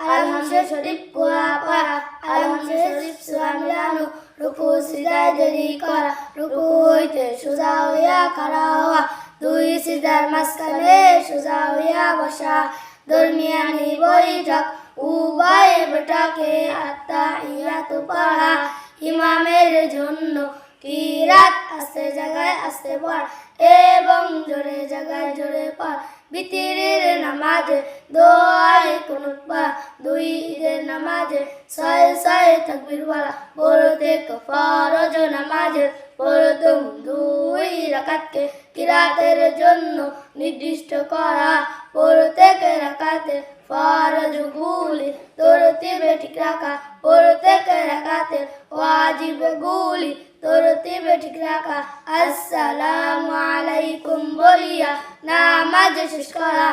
আলহামদে শরীফ পোয়া পড়া আলহামদে শরীফ সোয়া মিলানো রুকু সিজায় দেরি করা রুকু হইতে সোজা হইয়া খাড়া হওয়া দুই সিজার মাঝখানে সোজা হইয়া বসা দর্মিয়ানি বৈঠক উভয় বটাকে আত্মা ইয়াত পাড়া ইমামের জন্য কিরাত আস্তে জাগায় আস্তে পড় এবং জোরে জাগায় জোরে পড় বিতিরের নামাজে দোয়ায় পড়া দুই ঈদের নামাজে ছয় ছয় তাকবীর পড়া প্রত্যেক ফরজ নামাজে প্রথম দুই রাকাতকে কিরাতের জন্য নির্দিষ্ট করা। প্রত্যেক রাকাতে ফরজ গুলি তরতিবে ঠিক রাখা। প্রত্যেক রাকাতে ওয়াজিব গুলি তরতিবে ঠিক রাখা। আসসালামু বলিয়া নামাজ শেষ করা।